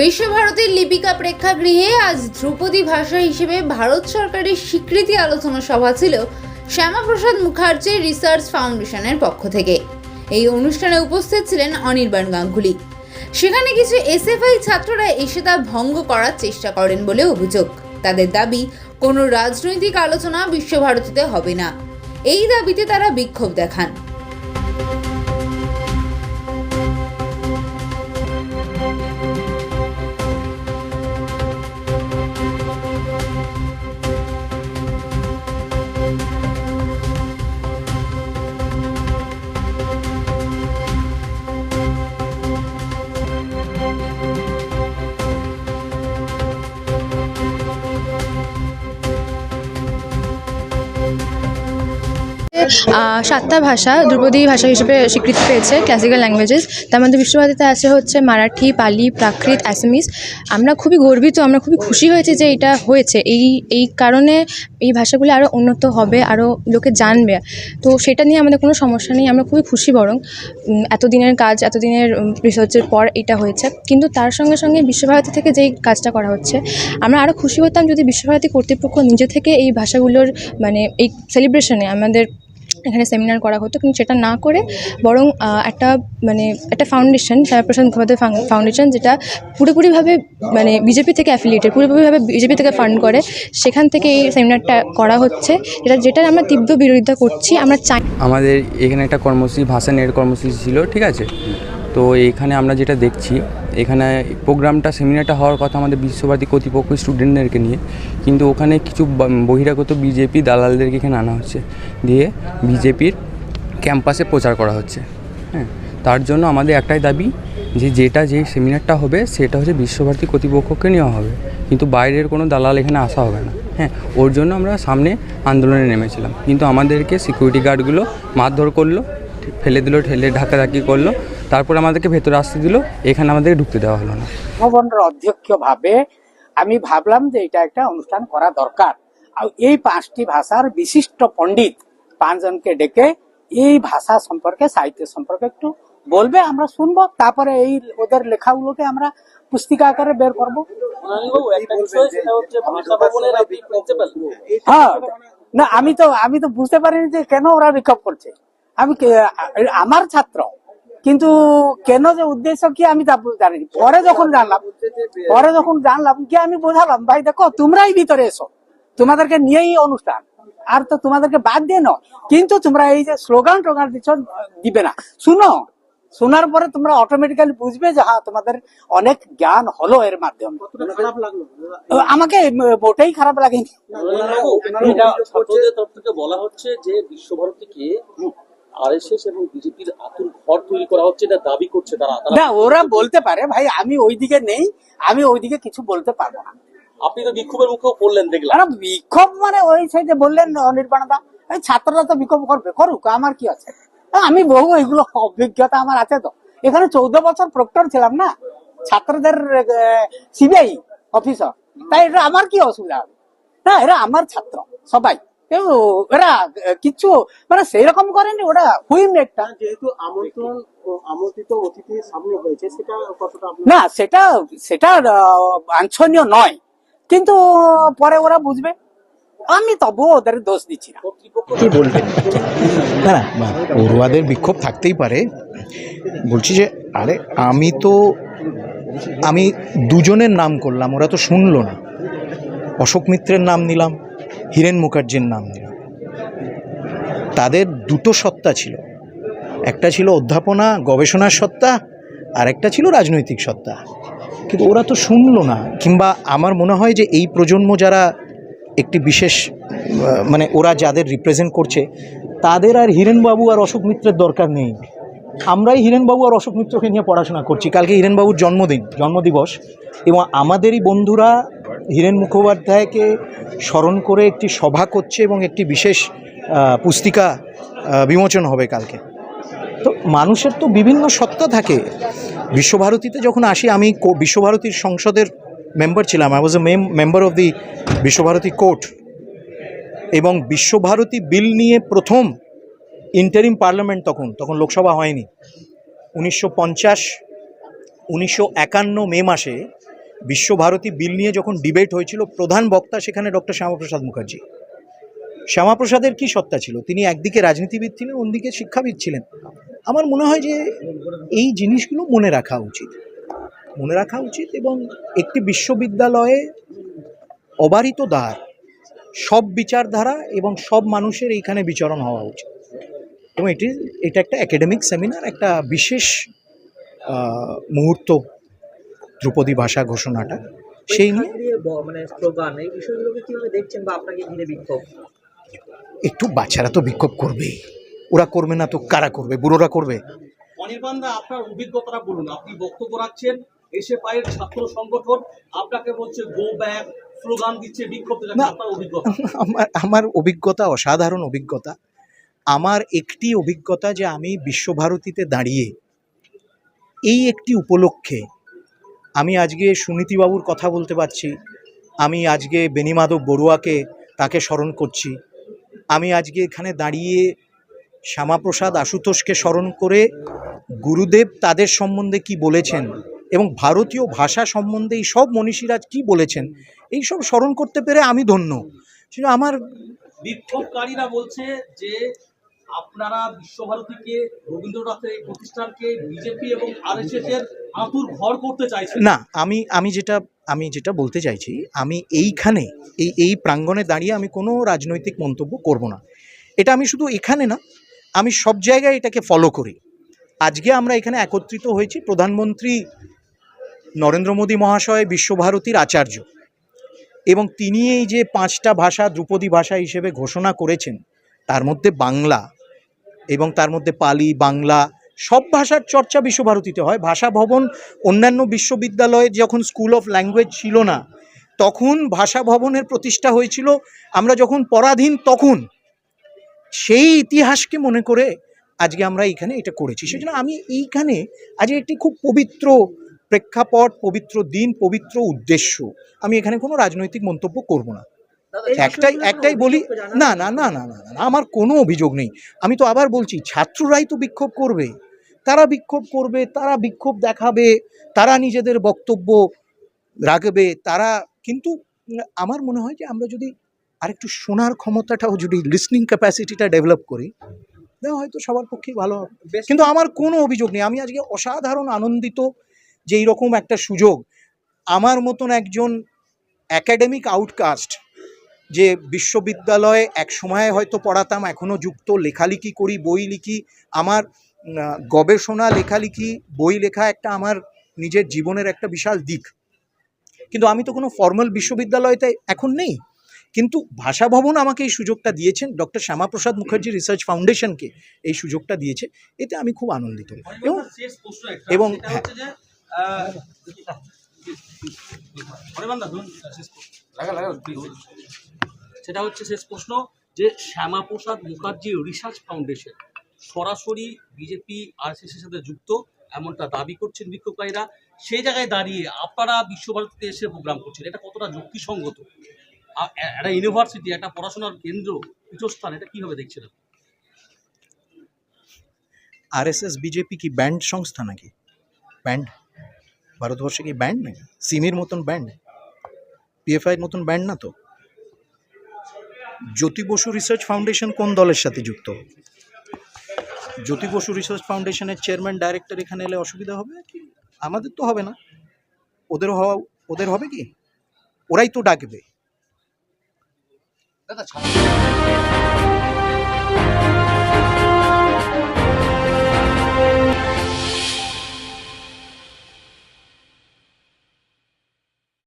বিশ্বভারতীর লিপিকা প্রেক্ষাগৃহে আজ ধ্রুপদী ভাষা হিসেবে ভারত সরকারের স্বীকৃতি আলোচনা সভা ছিল শ্যামাপ্রসাদ মুখার্জি রিসার্চ ফাউন্ডেশনের পক্ষ থেকে। এই অনুষ্ঠানে উপস্থিত ছিলেন অনির্বাণ গাঙ্গুলি। সেখানে কিছু এসএফআই ছাত্ররা এসে তা ভঙ্গ করার চেষ্টা করেন বলে অভিযোগ। তাদের দাবি, কোনো রাজনৈতিক আলোচনা বিশ্বভারতীতে হবে না। এই দাবিতে তারা বিক্ষোভ দেখান। সাতটা ভাষা, ধ্রুপদী ভাষা হিসেবে স্বীকৃতি পেয়েছে ক্লাসিক্যাল ল্যাঙ্গুয়েজেস তার মধ্যে বিশ্বভারতীতে আছে হচ্ছে মারাঠি, পালি, প্রাকৃত অ্যাসামিস আমরা খুবই গর্বিত, আমরা খুবই খুশি হয়েছে যে এটা হয়েছে। এই এই কারণে এই ভাষাগুলো আরও উন্নত হবে আরও লোকে জানবে। তো সেটা নিয়ে আমাদের কোনো সমস্যা নেই, আমরা খুবই খুশি বরং এতদিনের কাজ, এতদিনের রিসার্চের পর এটা হয়েছে। কিন্তু তার সঙ্গে সঙ্গে বিশ্বভারতী থেকে যেই কাজটা করা হচ্ছে, আমরা আরও খুশি হতাম যদি বিশ্বভারতী কর্তৃপক্ষ নিজে থেকে এই ভাষাগুলোর মানে এই সেলিব্রেশনে আমাদের এখানে সেমিনার করা হতো, কিন্তু সেটা না করে বরং একটা মানে একটা ফাউন্ডেশন শ্যামাপ্রসাদ মুখোপাধ্যায় ফাউন্ডেশন যেটা পুরোপুরিভাবে মানে বিজেপি থেকে অ্যাফিলিয়েটেড পুরোপুরিভাবে বিজেপি থেকে ফান্ড করে, সেখান থেকে এই সেমিনারটা করা হচ্ছে। যেটা, যেটার আমরা তীব্র বিরোধিতা করছি, আমরা চাই আমাদের এখানে একটা কর্মসূচি, ভাষা নেট কর্মসূচি ছিল, ঠিক আছে? তো এখানে আমরা যেটা দেখছি, এখানে প্রোগ্রামটা, সেমিনারটা হওয়ার কথা আমাদের বিশ্বভারতী কর্তৃপক্ষ স্টুডেন্টদেরকে নিয়ে। কিন্তু ওখানে কিছু বহিরাগত বিজেপি দালালদেরকে এখানে আনা হচ্ছে। দিয়ে বিজেপির ক্যাম্পাসে প্রচার করা হচ্ছে। হ্যাঁ তার জন্য আমাদের একটাই দাবি যে যেটা যে সেমিনারটা হবে, সেটা হচ্ছে বিশ্বভারতী কর্তৃপক্ষকে নেওয়া হবে। কিন্তু বাইরের কোনো দালাল এখানে আসা হবে না। হ্যাঁ ওর জন্য আমরা সামনে আন্দোলনে নেমেছিলাম। কিন্তু আমাদেরকে সিকিউরিটি গার্ডগুলো মারধর করল, ফেলে দিল, ঠেলে ঢাকাঢাকি করল। তারপর আমাদেরকে ভেতরে আসতে দিল, এখানে আমাদেরকে ঢুকতে দেওয়া হলো না। ভবনের অধ্যক্ষ ভাবে আমি ভাবলাম যে এটা একটা অনুষ্ঠান করা দরকার। আর এই পাঁচটি ভাষার বিশিষ্ট পণ্ডিত পাঁচজনকে ডেকে এই ভাষা সম্পর্কে, সাহিত্য সম্পর্কে একটু বলবে, আমরা শুনব, তারপরে এই ওদের লেখাগুলোকে আমরা পুস্তিকা আকারে বের করব। হ্যাঁ না, আমি তো আমি তো বুঝতে পারিনি যে কেন ওরা বিক্ষোভ করছে। আমি আমার ছাত্র কিন্তু কেন যে উদ্দেশ্য কি আমি তা জানি না। পরে যখন জানলাম পরে যখন জানলাম কি আমি বোঝালাম ভাই দেখো তোমরাই ভিতরে এসো। তোমাদেরকে নিয়েই অনুষ্ঠান। আর তো তোমাদেরকে বাদ দিয়ে নয়। কিন্তু তোমরা এই যে স্লোগান টোগান দিচ্ছ দিবে না। শুনো শোনার পরে তোমরা অটোমেটিক্যালি বুঝবে যে হ্যাঁ তোমাদের অনেক জ্ঞান হলো এর মাধ্যমে। আমাকে মোটেই খারাপ লাগেনি। বলা হচ্ছে যে বিশ্বভারতীকে আরএসএস এবং বিজেপির আতুর ঘর তৈরি করা হচ্ছে এটা দাবি করছে তারা না ওরা বলতে পারে ভাই আমি ওইদিকে নেই আমি ওইদিকে কিছু বলতে পারব না। আপনি তো বিক্ষোভের মুখেও পড়লেন দেখলাম। বিক্ষোভ মানে ওই সেই যে বললেন অনির্বাণ দা এই ছাত্ররা তো বিক্ষোভ করবে করুক আমার কি আছে? আমি বহু এগুলো অভিজ্ঞতা আমার আছে তো। এখানে চৌদ্দ বছর প্রক্টর ছিলাম না ছাত্রদের সিবিআই অফিসার তাই এটা আমার কি অসুবিধা হবে? না এরা আমার ছাত্র সবাই। কেউ এরা আহ, কিচ্ছু মানে সেই রকম করেনি ওরা হুইম একটা। যেহেতু আমন্ত্রণ আমন্ত্রিত অতিথির সামনে হয়েছে সেটা কতটা না সেটা সেটা বাঞ্ছনীয় নয়। কিন্তু পরে ওরা বুঝবে। আমি তবুও ওদের দোষ দিচ্ছি না। কি বলবেন না না পড়ুয়াদের বিক্ষোভ থাকতেই পারে। বলছি যে আরে আমি তো আমি দুজনের নাম করলাম ওরা তো শুনলো না। অশোক মিত্রের নাম নিলাম। হীরেন মুখার্জির নাম নিলাম তাদের দুটো সত্তা ছিল। একটা ছিল অধ্যাপনা, গবেষণার সত্তা, আর একটা ছিল রাজনৈতিক সত্তা। কিন্তু ওরা তো শুনলো না, কিংবা আমার মনে হয় যে এই প্রজন্ম যারা একটি বিশেষ মানে ওরা যাদের রিপ্রেজেন্ট করছে, তাদের আর হিরেনবাবু আর অশোক মিত্রের দরকার নেই। আমরাই হিরেনবাবু আর অশোক মিত্রকে নিয়ে পড়াশোনা করছি। কালকে হিরেনবাবুর জন্মদিন, জন্মদিবস, এবং আমাদেরই বন্ধুরা হীরেন মুখোপাধ্যায়কে স্মরণ করে একটি সভা করছে এবং একটি বিশেষ পুস্তিকা বিমোচন হবে কালকে। তো মানুষের তো বিভিন্ন সত্তা থাকে। বিশ্বভারতীতে যখন আসি, আমি বিশ্বভারতীর সংসদের মেম্বার ছিলাম। I was a member of the Visva Bharati court. এবং বিশ্বভারতী বিল নিয়ে প্রথম ইন্টারিম পার্লামেন্ট তখন তখন লোকসভা হয়নি। উনিশশো পঞ্চাশ, উনিশশো একান্ন মে মাসে বিশ্বভারতী বিল নিয়ে যখন ডিবেট হয়েছিল, প্রধান বক্তা সেখানে ডক্টর শ্যামাপ্রসাদ মুখার্জি। শ্যামাপ্রসাদের কি সত্তা ছিল? তিনি একদিকে রাজনীতিবিদ ছিলেন, অন্যদিকে শিক্ষাবিদ ছিলেন। আমার মনে হয় যে এই জিনিসগুলো মনে রাখা উচিত। মনে রাখা উচিত এবং একটি বিশ্ববিদ্যালয়ে অবারিত দ্বার, সব বিচারধারা এবং সব মানুষের এইখানে বিচরণ হওয়া উচিত। এবং এটি, এটা একটা একাডেমিক সেমিনার একটা বিশেষ মুহূর্ত ধ্রুপদী ভাষা ঘোষণাটা সেই নিয়ে মানে স্লোগান এই বিষয়গুলোকে কীভাবে দেখছেন বা আপনাকে ঘিরে বিক্ষোভ? একটু বাচ্চারা তো বিক্ষোভ করবেই। ওরা করবে না তো কারা করবে? বুড়োরা করবে? আপনার অভিজ্ঞতাটা বলুন। আপনি বক্তব্য রাখছেন এসে পায়ের ছাত্র সংগঠন আপনাকে বলছে গো ব্যাক স্লোগান দিচ্ছে বিক্ষোভ আপনার অভিজ্ঞতা? আমার আমার অভিজ্ঞতা অসাধারণ অভিজ্ঞতা। আমার একটি অভিজ্ঞতা যে আমি বিশ্বভারতীতে দাঁড়িয়ে এই একটি উপলক্ষে আমি আজকে সুনীতিবাবুর কথা বলতে পারছি। আমি আজকে বেনিমাধব বড়ুয়াকে তাকে স্মরণ করছি। আমি আজকে এখানে দাঁড়িয়ে শ্যামাপ্রসাদ আশুতোষকে স্মরণ করে গুরুদেব তাদের সম্বন্ধে কি বলেছেন এবং ভারতীয় ভাষা সম্বন্ধে এই সব মনীষীরা কি বলেছেন, এই সব স্মরণ করতে পেরে আমি ধন্য। আমার বিক্ষোভকারীরা বলছে যে আপনারা বিশ্বভারতীকে রবীন্দ্রনাথের প্রতিষ্ঠানকে বিজেপি এবং আরএসএস এর আঁতুর ঘর করতে চাইছেন। না, আমি আমি যেটা আমি যেটা বলতে চাইছি, আমি এইখানে, এই এই প্রাঙ্গণে দাঁড়িয়ে আমি কোনো রাজনৈতিক মন্তব্য করব না। এটা আমি শুধু এখানে না, আমি সব জায়গায় এটাকে ফলো করি। আজকে আমরা এখানে একত্রিত হয়েছি প্রধানমন্ত্রী নরেন্দ্র মোদী মহাশয় বিশ্বভারতীর আচার্য। এবং তিনি এই যে পাঁচটা ভাষা ধ্রুপদী ভাষা হিসেবে ঘোষণা করেছেন তার মধ্যে বাংলা এবং তার মধ্যে পালি, বাংলা সব ভাষার চর্চা বিশ্বভারতীতে হয়। ভাষা ভবন অন্যান্য বিশ্ববিদ্যালয়ে যখন স্কুল অফ ল্যাঙ্গুয়েজ ছিল না, তখন ভাষা ভবনের প্রতিষ্ঠা হয়েছিল। আমরা যখন পরাধীন তখন সেই ইতিহাসকে মনে করে আজকে আমরা এইখানে এটা করেছি। সেজন্য আমি এইখানে আজকে একটি খুব পবিত্র প্রেক্ষাপট, পবিত্র দিন, পবিত্র উদ্দেশ্য আমি এখানে কোনো রাজনৈতিক মন্তব্য করব না। একটাই একটাই বলি না না না না না আমার কোনো অভিযোগ নেই। আমি তো আবার বলছি ছাত্ররাই তো বিক্ষোভ করবে। তারা বিক্ষোভ করবে তারা বিক্ষোভ দেখাবে তারা নিজেদের বক্তব্য রাখবে তারা কিন্তু আমার মনে হয় যে আমরা যদি আরেকটু শোনার ক্ষমতাটাও যদি লিসনিং ক্যাপাসিটিটা ডেভেলপ করি তাহলে হয়তো সবার পক্ষেই ভালো হবে। কিন্তু আমার কোনো অভিযোগ নেই। আমি আজকে অসাধারণ আনন্দিত যে এইরকম একটা সুযোগ আমার মতন একজন একাডেমিক আউটকাস্ট যে বিশ্ববিদ্যালয়ে এক সময়ে হয়তো পড়াতাম এখনও যুক্ত লেখালেখি করি বই লিখি। আমার গবেষণা লেখালেখি বই লেখা একটা আমার নিজের জীবনের একটা বিশাল দিক। কিন্তু আমি তো কোনো ফর্মাল বিশ্ববিদ্যালয়তে এখন নেই। কিন্তু ভাষা ভবন আমাকে এই সুযোগটা দিয়েছেন ডক্টর শ্যামাপ্রসাদ মুখার্জি রিসার্চ ফাউন্ডেশনকে এই সুযোগটা দিয়েছে। এতে আমি খুব আনন্দিত। এবং এবং- সেটা সেটা হচ্ছে শেষ প্রশ্ন যে শ্যামাপ্রসাদ মুখার্জি রিসার্চ ফাউন্ডেশন সরাসরি বিজেপি আরএসএস এর সাথে যুক্ত, এমনটা দাবি করছেন বিক্ষোভকারীরা। সেই জায়গায় দাঁড়িয়ে আপনারা বিশ্বভারতীতে এসে প্রোগ্রাম করছেন। এটা কতটা যুক্তিসঙ্গত? একটা ইউনিভার্সিটি একটা পড়াশোনার কেন্দ্র, পীঠস্থান, এটা কীভাবে আপনি? আরএসএস বিজেপি কি ব্যান্ড সংস্থা নাকি? ব্যান্ড ভারতবর্ষে কি ব্যান্ড নাকি? সিমির মতন ব্যান্ড পিএফআইয়ের মতন ব্যান্ড না তো? জ্যোতি বসু রিসার্চ ফাউন্ডেশন কোন দলের সাথে যুক্ত? জ্যোতি বসু রিসার্চ ফাউন্ডেশনের চেয়ারম্যান, ডাইরেক্টর এখানে এলে অসুবিধা হবে কি? আমাদের তো হবে না। ওদের হওয়া, ওদের হবে কি? ওরাই তো ডাকবে। দাদা